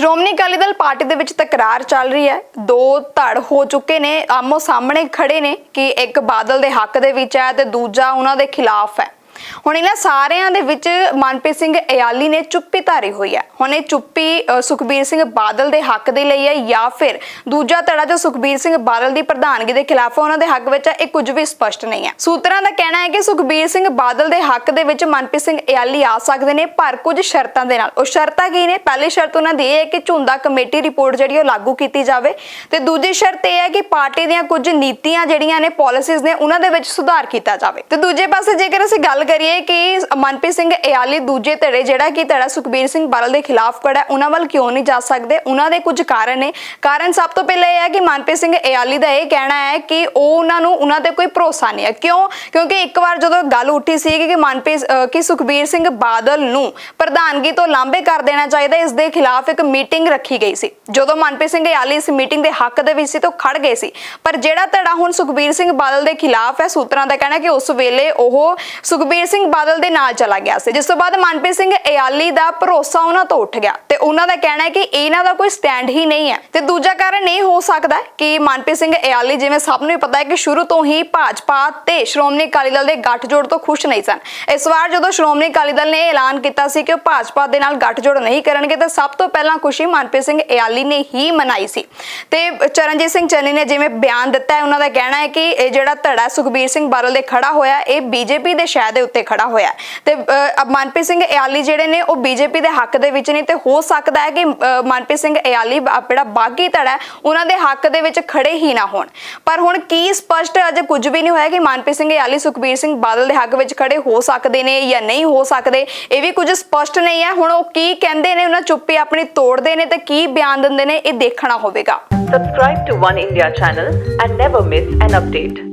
Shiromani Akali Dal party ਦੇ ਵਿੱਚ ਤਕਰਾਰ ਚੱਲ ਰਹੀ ਹੈ। ਦੋ ਧੜ ਹੋ ਚੁੱਕੇ ਨੇ, ਆਮੋ ਸਾਹਮਣੇ ਖੜੇ ਨੇ ਕਿ ਇੱਕ ਬਾਦਲ ਦੇ ਹੱਕ ਦੇ ਵਿੱਚ ਹੈ ਤੇ ਦੂਜਾ ਉਹਨਾਂ ਦੇ ਖਿਲਾਫ ਹੈ। ਹੁਣ ਇਹਨਾਂ ਸਾਰਿਆਂ ਦੇ ਵਿੱਚ ਮਨਪ੍ਰੀਤ ਸਿੰਘ ਇਆਲੀ ਨੇ ਚੁੱਪੀ ਧਾਰੀ ਹੋਈ ਹੈ। ਹੁਣ ਇਹ ਚੁੱਪੀ ਸੁਖਬੀਰ ਸਿੰਘ ਬਾਦਲ ਦੇ ਹੱਕ ਦੇ ਲਈ ਹੈ ਜਾਂ ਫਿਰ ਦੂਜਾ ਧੜਾ ਜੋ ਸੁਖਬੀਰ ਸਿੰਘ ਬਾਦਲ ਦੀ ਪ੍ਰਧਾਨਗੀ ਦੇ ਖਿਲਾਫ ਉਹਨਾਂ ਦੇ ਹੱਕ ਵਿੱਚ ਹੈ, ਇਹ ਕੁਝ ਵੀ ਸਪਸ਼ਟ ਨਹੀਂ ਹੈ। ਸੂਤਰਾਂ ਦਾ ਕਹਿਣਾ ਹੈ ਕਿ ਸੁਖਬੀਰ ਸਿੰਘ ਬਾਦਲ ਦੇ ਹੱਕ ਦੇ ਵਿੱਚ ਮਨਪ੍ਰੀਤ ਸਿੰਘ ਇਆਲੀ ਆ ਸਕਦੇ ਨੇ, ਪਰ ਕੁਝ ਸ਼ਰਤਾਂ ਦੇ ਨਾਲ। ਉਹ ਸ਼ਰਤਾਂ ਕੀ ਨੇ? ਪਹਿਲੀ ਸ਼ਰਤ ਉਹਨਾਂ ਦੀ ਇਹ ਹੈ ਕਿ ਝੁੰਦਾ ਕਮੇਟੀ ਰਿਪੋਰਟ ਜਿਹੜੀ ਉਹ ਲਾਗੂ ਕੀਤੀ ਜਾਵੇ। ਤੇ ਦੂਜੀ ਸ਼ਰਤ ਇਹ ਹੈ ਕਿ ਪਾਰਟੀ ਦੀਆਂ ਕੁਝ ਨੀਤੀਆਂ ਜਿਹੜੀਆਂ ਨੇ ਪਾਲਿਸੀਜ਼ ਨੇ, ਉਹਨਾਂ ਦੇ ਵਿੱਚ ਸੁਧਾਰ ਕੀਤਾ ਜਾਵੇ। ਤੇ ਦੂਜੇ ਪਾਸੇ ਜੇਕਰ ਅਸੀਂ ਗੱਲ ਕਰੀਏ ਕਿ ਮਨਪ੍ਰੀਤ ਸਿੰਘ ਇਆਲੀ ਦੂਜੇ ਧੜੇ ਜਿਹੜਾ ਕਿ ਧੜਾ ਸੁਖਬੀਰ ਸਿੰਘ ਬਾਦਲ ਦੇ ਖਿਲਾਫ ਖੜਾ ਉਹਨਾਂ ਵੱਲ ਕਿਉਂ ਨਹੀਂ ਜਾ ਸਕਦੇ? ਉਹਨਾਂ ਦੇ ਕੁਝ ਕਾਰਨ ਨੇ। ਕਾਰਨ ਸਭ ਤੋਂ ਪਹਿਲਾਂ ਇਹ ਹੈ ਕਿ ਮਨਪ੍ਰੀਤ ਸਿੰਘ ਇਆਲੀ ਦਾ ਇਹ ਕਹਿਣਾ ਹੈ ਕਿ ਉਹ ਉਹਨਾਂ ਨੂੰ ਉਹਨਾਂ ਤੇ ਕੋਈ ਭਰੋਸਾ ਨਹੀਂ ਹੈ। ਕਿਉਂ? ਕਿਉਂਕਿ ਇੱਕ ਵਾਰ ਜਦੋਂ ਗੱਲ ਉੱਠੀ ਸੀ ਕਿ ਮਨਪ੍ਰੀਤ ਕਿ ਸੁਖਬੀਰ ਸਿੰਘ ਬਾਦਲ ਨੂੰ ਪ੍ਰਧਾਨਗੀ ਤੋਂ ਲਾਂਭੇ ਕਰ ਦੇਣਾ ਚਾਹੀਦਾ, ਇਸ ਦੇ ਖਿਲਾਫ ਇੱਕ ਮੀਟਿੰਗ ਰੱਖੀ ਗਈ ਸੀ। ਜਦੋਂ ਮਨਪ੍ਰੀਤ ਸਿੰਘ ਇਆਲੀ ਇਸ ਮੀਟਿੰਗ ਦੇ ਹੱਕ ਦੇ ਵਿੱਚ ਸੀ ਤਾਂ ਉਹ ਖੜ ਗਏ ਸੀ। ਪਰ ਜਿਹੜਾ ਧੜਾ ਹੁਣ ਸੁਖਬੀਰ ਸਿੰਘ ਬਾਦਲ ਦੇ ਖਿਲਾਫ ਹੈ, ਸੂਤਰਾਂ ਦਾ ਕਹਿਣਾ ਕਿ ਉਸ ਵੇਲੇ ਉਹ ਸੁਖਬੀਰ ਸੁਖਬੀਰ ਸਿੰਘ ਬਾਦਲ ਦੇ ਨਾਲ ਚਲਾ ਗਿਆ ਸੀ, ਜਿਸ ਤੋਂ ਬਾਅਦ ਮਨਪ੍ਰੀਤ ਸਿੰਘ ਇਆਲੀ ਦਾ ਭਰੋਸਾ ਉਹਨਾਂ ਤੋਂ ਉੱਠ ਗਿਆ। ਉਹਨਾਂ ਦਾ ਕਹਿਣਾ ਹੈ ਕਿ ਇਹਨਾਂ ਦਾ ਕੋਈ ਸਟੈਂਡ ਹੀ ਨਹੀਂ ਹੈ। ਤੇ ਦੂਜਾ ਕਾਰਨ ਇਹ ਹੋ ਸਕਦਾ ਕਿ ਮਨਪ੍ਰੀਤ ਸਿੰਘ ਇਆਲੀ ਜਿਵੇਂ ਸਭ ਨੂੰ ਹੀ ਪਤਾ ਹੈ ਕਿ ਸ਼ੁਰੂ ਤੋਂ ਹੀ ਭਾਜਪਾ ਤੇ ਸ਼੍ਰੋਮਣੀ ਅਕਾਲੀ ਦਲ ਦੇ ਗੱਠਜੋੜ ਤੋਂ ਖੁਸ਼ ਨਹੀਂ ਸਨ। ਇਸ ਵਾਰ ਜਦੋਂ ਸ਼੍ਰੋਮਣੀ ਅਕਾਲੀ ਦਲ ਨੇ ਇਹ ਐਲਾਨ ਕੀਤਾ ਸੀ ਕਿ ਉਹ ਭਾਜਪਾ ਦੇ ਨਾਲ ਗੱਠਜੋੜ ਨਹੀਂ ਕਰਨਗੇ, ਤਾਂ ਸਭ ਤੋਂ ਪਹਿਲਾਂ ਖੁਸ਼ੀ ਮਨਪ੍ਰੀਤ ਸਿੰਘ ਇਆਲੀ ਨੇ ਹੀ ਮਨਾਈ ਸੀ। ਤੇ ਚਰਨਜੀਤ ਸਿੰਘ ਚੰਨੀ ਨੇ ਜਿਵੇਂ ਬਿਆਨ ਦਿੱਤਾ ਹੈ, ਉਹਨਾਂ ਦਾ ਕਹਿਣਾ ਹੈ ਕਿ ਇਹ ਜਿਹੜਾ ਧੜਾ ਸੁਖਬੀਰ ਸਿੰਘ ਬਾਦਲ ਦੇ ਖੜਾ ਹੋਇਆ, ਇਹ ਬੀਜੇਪੀ ਦੇ ਸ਼ਹਿ ਦੇ ਉੱਤੇ ਖੜਾ ਹੋਇਆ ਹੈ। ਤੇ ਮਨਪ੍ਰੀਤ ਸਿੰਘ ਇਆਲੀ ਜਿਹੜੇ ਨੇ, ਉਹ ਬੀਜੇਪੀ ਦੇ ਹੱਕ ਦੇ ਵਿੱਚ ਨਹੀਂ ਤੇ ਹੋ ਸਕਦਾ ਹੈ ਕਿ ਮਨਪ੍ਰੀਤ ਸਿੰਘ ਇਆਲੀ ਜਿਹੜਾ ਬਾਗੀ ਧੜਾ ਉਹਨਾਂ ਦੇ ਹੱਕ ਦੇ ਵਿੱਚ ਖੜੇ ਹੀ ਨਾ ਹੋਣ। ਪਰ ਹੁਣ ਕੀ ਸਪਸ਼ਟ ਅਜੇ ਕੁਝ ਵੀ ਨਹੀਂ ਹੋਇਆ ਕਿ ਮਨਪ੍ਰੀਤ ਸਿੰਘ ਇਆਲੀ, ਸੁਖਬੀਰ ਸਿੰਘ ਬਾਦਲ ਦੇ ਹੱਕ ਵਿੱਚ ਖੜੇ ਹੋ ਸਕਦੇ ਨੇ ਜਾਂ ਨਹੀਂ ਹੋ ਸਕਦੇ। ਇਹ ਵੀ ਕੁਝ ਸਪਸ਼ਟ ਨਹੀਂ ਹੈ। ਹੁਣ ਉਹ ਕੀ ਕਹਿੰਦੇ ਨੇ, ਉਹਨਾਂ ਚੁੱਪੀ ਆਪਣੀ ਤੋੜਦੇ ਨੇ ਤੇ ਕੀ ਬਿਆਨ ਦਿੰਦੇ ਨੇ, ਇਹ ਦੇਖਣਾ ਹੋਵੇਗਾ। Subscribe to One India channel and never miss an update.